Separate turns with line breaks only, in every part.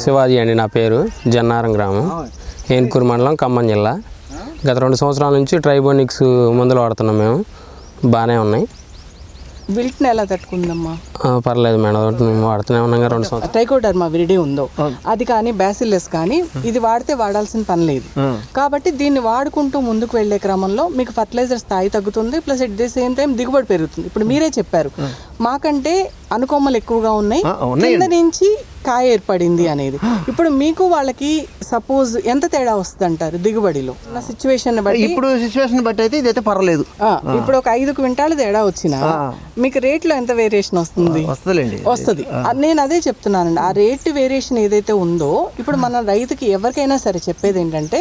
శివాజీ అండి నా పేరు. జన్నారం గ్రామం. ఏన్కూరు మండలం ఖమ్మం జిల్లా. గత రెండు సంవత్సరాల నుంచి ట్రైబోనిక్స్ మందులు వాడుతున్నాం మేము. బాగానే ఉన్నాయి.
విల్ట్ని ఎలా తట్టుకుందమ్మా?
పర్లేదు మేడం. మేము వాడుతూనే ఉన్నాం రెండు సంవత్సరాలు.
ట్రైకోడర్మా విరిడి ఉందో? అది కానీ బ్యాసిల్లస్ కానీ ఇది వాడితే వాడాల్సిన పని లేదు. కాబట్టి దీన్ని వాడుకుంటూ ముందుకు వెళ్ళే క్రమంలో మీకు ఫర్టిలైజర్ స్థాయి తగ్గుతుంది plus at the same time దిగుబడి పెరుగుతుంది. ఇప్పుడు మీరే చెప్పారు. మాకంటే అనుకొమ్మలు ఎక్కువగా ఉన్నాయి. కింద నుంచి కాయ ఏర్పడింది అనేది. ఇప్పుడు మీకు వాళ్ళకి సపోజ్ ఎంత తేడా వస్తుంది అంటారు దిగుబడిలో నా సిచ్యువేషన్ బట్టి?
ఇప్పుడు సిచ్యువేషన్ బట్టి అయితే ఇదైతే పర్వాలేదు.
ఇప్పుడు ఒక ఐదు క్వింటాలు తేడా వచ్చినా మీకు రేట్లో ఎంత వేరియేషన్ వస్తుంది? వస్తుంది. నేను అదే చెప్తున్నానండి. ఆ రేట్ వేరియేషన్ ఏదైతే ఉందో ఇప్పుడు మన రైతుకి ఎవరికైనా సరే చెప్పేది ఏంటంటే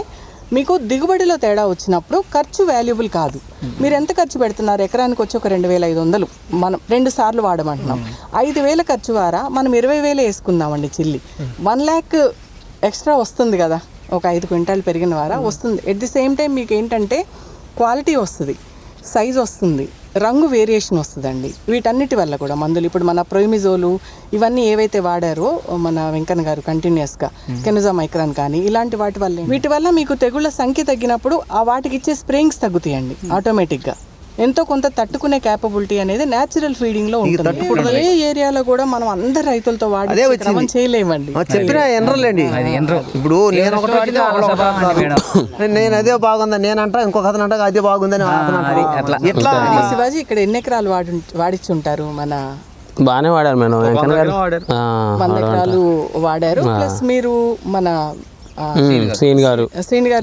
మీకు దిగుబడిలో తేడా వచ్చినప్పుడు ఖర్చు వాల్యుబుల్ కాదు. మీరు ఎంత ఖర్చు పెడుతున్నారు? ఎకరానికి వచ్చి ఒక రెండు వేల ఐదు వందలు. మనం రెండు సార్లు వాడమంటున్నాం. ఐదు వేల ఖర్చు వారా? మనం ఇరవై వేలు వేసుకుందామండి చిల్లి. వన్ ల్యాక్ ఎక్స్ట్రా వస్తుంది కదా. ఒక ఐదు క్వింటాలు పెరిగిన వారా? వస్తుంది. ఎట్ ది సేమ్ టైం మీకు ఏంటంటే క్వాలిటీ వస్తుంది. సైజ్ వస్తుంది. రంగు వేరియేషన్ వస్తుందండి. వీటన్నిటి వల్ల కూడా మందులు ఇప్పుడు మన ప్రొయిమిజోలు ఇవన్నీ ఏవైతే వాడారో మన వెంకన్న గారు కంటిన్యూస్గా కెనజా మైక్రాన్ కానీ ఇలాంటి వాటి వల్ల వీటి వల్ల మీకు తెగుళ్ళ సంఖ్య తగ్గినప్పుడు ఆ వాటికి ఇచ్చే స్ప్రేయింగ్స్ తగ్గుతాయండి ఆటోమేటిక్గా. ఎంతో కొంత తట్టుకునే క్యాపబిలిటీ అనేది న్యాచురల్ ఫీడింగ్లో ఉంటుంది. ఏ ఏరియాలో కూడా మనం అందరు రైతులతో వాడి క్రమం చేయలేమండి.
చెప్పినా ఎనరలేండి ఇప్పుడు నేను అదే బాగుందని నేను అంటా ఇంకొక అతను అంటా అదే బాగుందని. ఎట్లా?
శివాజీ ఇక్కడ ఎన్ని ఎకరాలు వాడి వాడిచ్చుంటారు మన
బాగానే వాడారు మేడం
వంద ఎకరాలు వాడారు. ప్లస్ మీరు మన
శ్రీని గారు.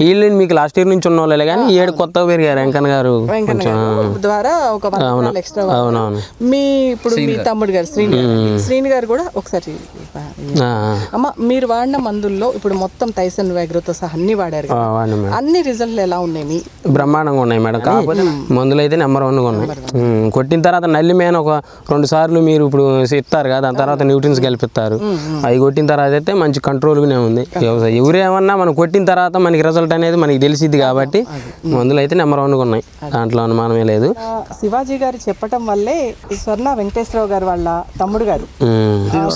వీళ్ళు మీకు లాస్ట్ ఇయర్ నుంచి ఉన్న వాళ్ళే కానీ ఏడు కొత్తగా పెరిగారు వెంకన్న గారు.
ద్వారా ఒక ఎక్స్ట్రా మీ ఇప్పుడు మీ తమ్ముడు గారు శ్రీని శ్రీని గారు కూడా ఒకసారి
ఆ,
అమ్మ మీరు వాడిన మందుల్లో ఇప్పుడు మొత్తం తైసన్ వ్యాగ్రతో సహా అన్ని వాడారు అన్ని రిజల్ట్లు ఎలా ఉన్నాయి మీ?
బ్రహ్మాండంగా ఉన్నాయి మేడం. కాకపోతే మందులు అయితే నెంబర్ వన్గా ఉన్నాయి. కొట్టిన తర్వాత నల్లి మేన ఒక రెండు సార్లు మీరు ఇప్పుడు ఇస్తారు కదా దాని తర్వాత న్యూట్రిన్స్ కలిపిస్తారు అవి కొట్టిన తర్వాత అయితే మంచి కంట్రోల్గానే ఉంది. వ్యవసాయం ఎవరేమన్నా మనం కొట్టిన తర్వాత మనకి రిజల్ట్ అనేది మనకి తెలిసిద్ది కాబట్టి మందులు అయితే నెంబర్ వన్గా ఉన్నాయి. దాంట్లో అనుమానమే లేదు.
శివాజీ గారు చెప్పటం వల్లే ఈ స్వర్ణ వెంకటేశ్వరరావు గారు వాళ్ళ తమ్ముడు గారు.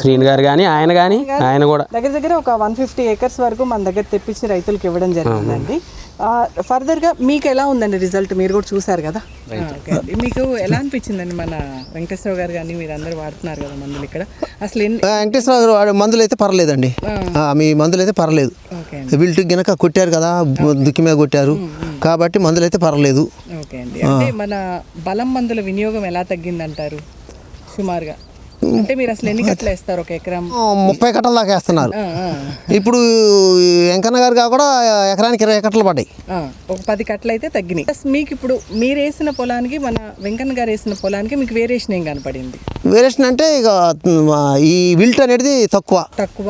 శ్రీని గారు కానీ ఆయన కానీ ఆయన కూడా.
దగ్గర దగ్గర ఒక వన్ ఫిఫ్టీ ఏకర్స్ వరకు మన దగ్గర తెప్పించి రైతులకు ఇవ్వడం జరిగిందండి. ఆ, ఫర్దర్గా మీకు ఎలా ఉందండి రిజల్ట్ మీరు కూడా చూసారు కదా? ఓకే అండి. మీకు ఎలా అనిపించిందండి మన వెంకటేశ్వర గారు కానీ మీరు అందరు వాడుతున్నారు కదా మందులు ఇక్కడ? అసలు
వెంకటేశ్వర గారు వాడే మందులు అయితే పర్లేదండి మీ మందులు అయితే పర్లేదు బిల్ట్ గినక కొట్టారు కదా దుక్కి మీద కొట్టారు. కాబట్టి మందులు అయితే పర్లేదు.
ఓకే అండి. అంటే మన బలం మందుల వినియోగం ఎలా తగ్గిందంటారు? సుమారుగా. అంటే మీరు అసలు ఎన్ని కట్టలు వేస్తారు ఒక ఎకరం?
ముప్పై కట్టల దాకా వేస్తున్నారు. ఇప్పుడు వెంకన్న గారు కూడా ఎకరానికి ఇరవై కట్టలు పడ్డాయి.
ఒక పది కట్టలు అయితే తగ్గినాయి. మీకు ఇప్పుడు మీరు వేసిన పొలానికి మన వెంకన్న గారు వేసిన పొలానికి మీకు వేరియేషన్ ఏం కనపడింది?
వేరియేషన్ అంటే ఇక ఈ విల్ట్ అనేది తక్కువ.
తక్కువ.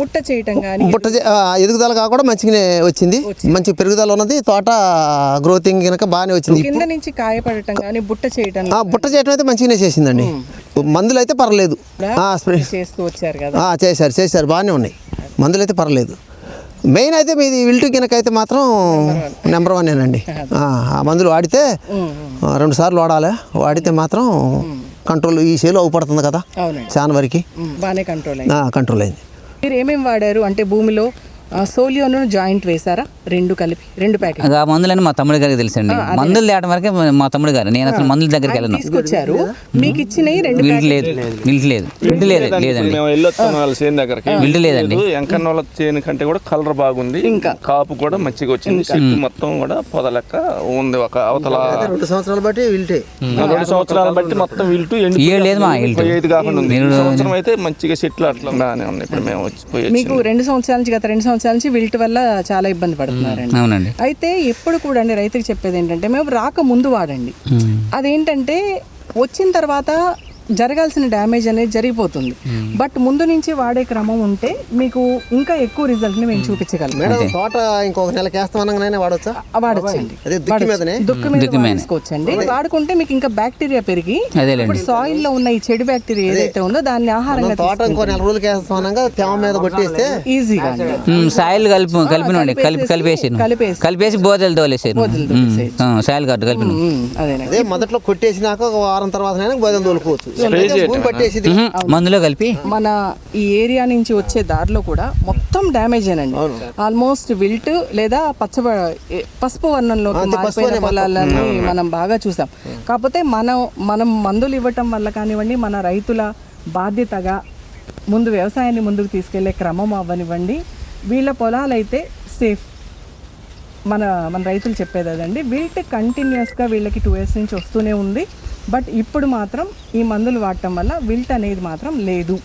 బుట్ట చేయటం కానీ
బుట్ట ఎదుగుదల కాకుండా మంచిగానే వచ్చింది. మంచి పెరుగుదల ఉన్నది. తోట గ్రోతింగ్ కనుక బాగానే వచ్చింది.
కింద నుంచి కాయపడటం కానీ బుట్ట చేయటం
బుట్ట చేయడం అయితే మంచిగానే చేసిందండి. మందులు అయితే పర్లేదు
చేస్తూ వచ్చారు కదా.
చేశారు చేశారు బాగానే ఉన్నాయి. మందులు అయితే పర్లేదు. మెయిన్ అయితే మీది విల్టు గినక అయితే మాత్రం నెంబర్ వన్ ఏనండి. ఆ మందులు వాడితే రెండు సార్లు వాడాలి. వాడితే మాత్రం కంట్రోల్ ఈ చేలో అవుపడుతుంది కదా. చాలా వరకు.
కంట్రోల్
కంట్రోల్ అయింది.
మీరు ఏమేమి వాడారు? అంటే భూమిలో సోలియోను జాయింట్ వేసారా రెండు కలిపి రెండు ప్యాకెట్
ఆ మందులని మా తమ్ముడి గారికి తెలుసండి. మందులు తేయడం వరకే మా తమ్ముడు గారు. నేను అసలు మందుల దగ్గరికి వెళ్ళను.
తీసుకొచ్చారు. మీకు ఇచ్చినవి రెండు
విల్ట్ లేదు. విల్ట్ లేదు. విల్ట్ లేదు లేదండి.
మేము వెళ్ళొస్తాం వాళ్ళ చేను దగ్గరకి.
విల్ట్ లేదండి.
ఎంకన్న వాళ్ళ చేను కంటే కూడా కలర్ బాగుంది. ఇంకా. కాపు కూడా మంచిగా వచ్చింది. చెట్టు మొత్తం కూడా పొద లెక్క ఉంది ఒక అవతల.
రెండు సంవత్సరాలు బట్టి విల్టే
రెండు సంవత్సరాలు బట్టి మొత్తం విల్టు
ఏడు లేదు మా ఇల్టు.
ఏది కాకుండా ఉంది. సంవత్సరం అయితే మంచిగా చెట్లు అట్లా ఉన్నాయి. ఇప్పుడు మేము వచ్చి పోయి
మీకు రెండు సంవత్సరాల నుంచి గత రెండు సంవత్సరాల నుంచి విల్ట్ వల్ల చాలా ఇబ్బంది పడుతున్నారండి.
అవునండి.
అయితే ఎప్పుడు కూడా అండి రైతుకి చెప్పేది ఏంటంటే మేము రాక ముందు వాడండి అదేంటంటే వచ్చిన తర్వాత జరగాల్సిన డ్యామేజ్ అనేది జరిగిపోతుంది. బట్ ముందు నుంచి వాడే క్రమం ఉంటే మీకు ఇంకా ఎక్కువ రిజల్ట్ని మేము చూపించగలం.
మేడం తోట ఇంకొక నెలకి వేస్తాం అనగానే వాడొచ్చా
వాడచ్చండి.
అదే దుక్కి మీదనే?
దుక్కు మీద వాడుకోవచ్చండి వాడుకుంటే మీకు ఇంకా బ్యాక్టీరియా పెరిగి ఇప్పుడు సాయిల్లో ఉన్న ఈ చెడు బ్యాక్టీరియా ఏదైతే ఉందో దాన్ని ఆహారంగా
తోట ఇంకో నెల తేమ మీద కొట్టేస్తే
ఈజీగా
సాయిల్ కలిపి కలిపినండి. కలిపి కలిపేసి
కలిపేసి.
కలిపేసి బోదలు తోలేసారు సాయిల్ కార్డు కలిపిన.
అదేనండి.
అదే మొదట్లో కొట్టేసినాక ఒక వారం తర్వాత బదులు తోలుకోవచ్చు. భూమి
మందులో కలిపి?
మన ఈ ఏరియా నుంచి వచ్చే దారిలో కూడా మొత్తం డ్యామేజ్ ఏనండి ఆల్మోస్ట్ విల్ట్ లేదా పచ్చ పసుపు మారిపోయిన పొలాలని మనం బాగా చూసాం. కాకపోతే మనం మనం మందులు ఇవ్వటం వల్ల కానివ్వండి మన రైతుల బాధ్యతగా ముందు వ్యవసాయాన్ని ముందుకు తీసుకెళ్ళే క్రమం అవ్వనివ్వండి. వీళ్ళ పొలాలైతే సేఫ్. మన మన రైతులు చెప్పేది అదండి. విల్ట్ కంటిన్యూస్గా వీళ్ళకి టూ ఇయర్స్ నుంచి వస్తూనే ఉంది. బట్ ఇప్పుడు మాత్రం ఈ మందులు వాడటం వల్ల విల్ట్ అనేది మాత్రం లేదు.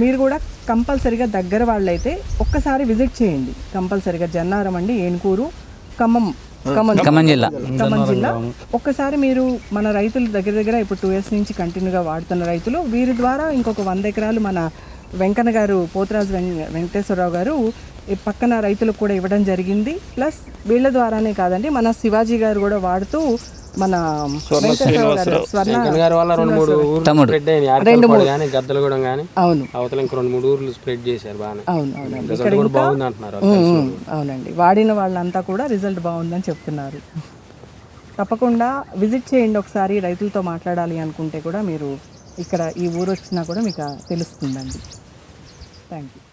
మీరు కూడా కంపల్సరిగా దగ్గర వాళ్ళైతే ఒక్కసారి విజిట్ చేయండి. కంపల్సరిగా జన్నారం అండి ఏనుకూరు ఖమ్మం ఖమ్మం
ఖమ్మం జిల్లా.
ఖమ్మం జిల్లా. ఒక్కసారి మీరు మన రైతుల దగ్గర దగ్గర ఇప్పుడు టూ ఇయర్స్ నుంచి కంటిన్యూగా వాడుతున్న రైతులు వీరి ద్వారా ఇంకొక వంద ఎకరాలు మన వెంకన్న గారు పోతరాజు వెం వెంకటేశ్వరరావు గారు పక్కన రైతులకు కూడా ఇవ్వడం జరిగింది. ప్లస్ వీళ్ళ ద్వారానే కాదండి మన శివాజీ గారు కూడా వాడుతూ మన
రెండు మూడు కానీ గద్దలగూడెం కానీ
అవును.
అవతల ఇంక రెండు మూడు ఊర్లు స్ప్రెడ్ చేశారు
అవును అవునండి
కూడా బాగుంది అంటున్నారు
అవునండి. వాడిన వాళ్ళంతా కూడా రిజల్ట్ బాగుందని చెప్తున్నారు. తప్పకుండా విజిట్ చేయండి ఒకసారి రైతులతో మాట్లాడాలి అనుకుంటే కూడా మీరు ఇక్కడ ఈ ఊరు వచ్చినా కూడా మీకు తెలుస్తుందండి. Thank you